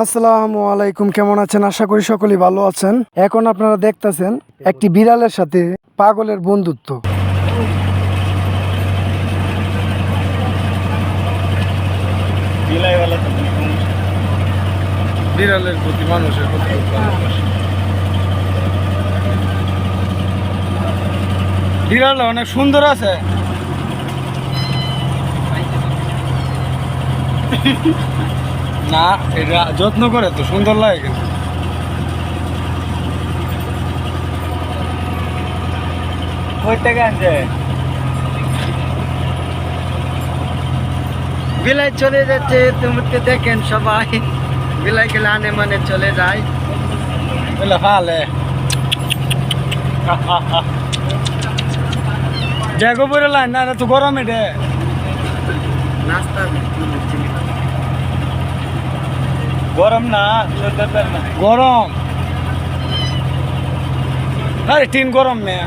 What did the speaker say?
আসসালামু আলাইকুম, কেমন আছেন? আশা করি সকলেই ভালো আছেন। এখন আপনারা দেখতাছেন একটি বিড়ালের সাথে পাগলের বন্ধুত্ব। বিড়ালের প্রতি মানুষের প্রতি বিড়াল অনেক সুন্দর আছে। না এটা যত্ন করে তো সুন্দর লাগে কিন্তু। বিলাই চলে যাচ্ছে তোমাকে দেখেন সবাই। বিলাই গেলে আনে মানে চলে যায়। বলে ভালে দেখো বলে লাইন না তো গরমে এটা নাস্তা গরম না গরম। আরে টিন গরম মেয়ে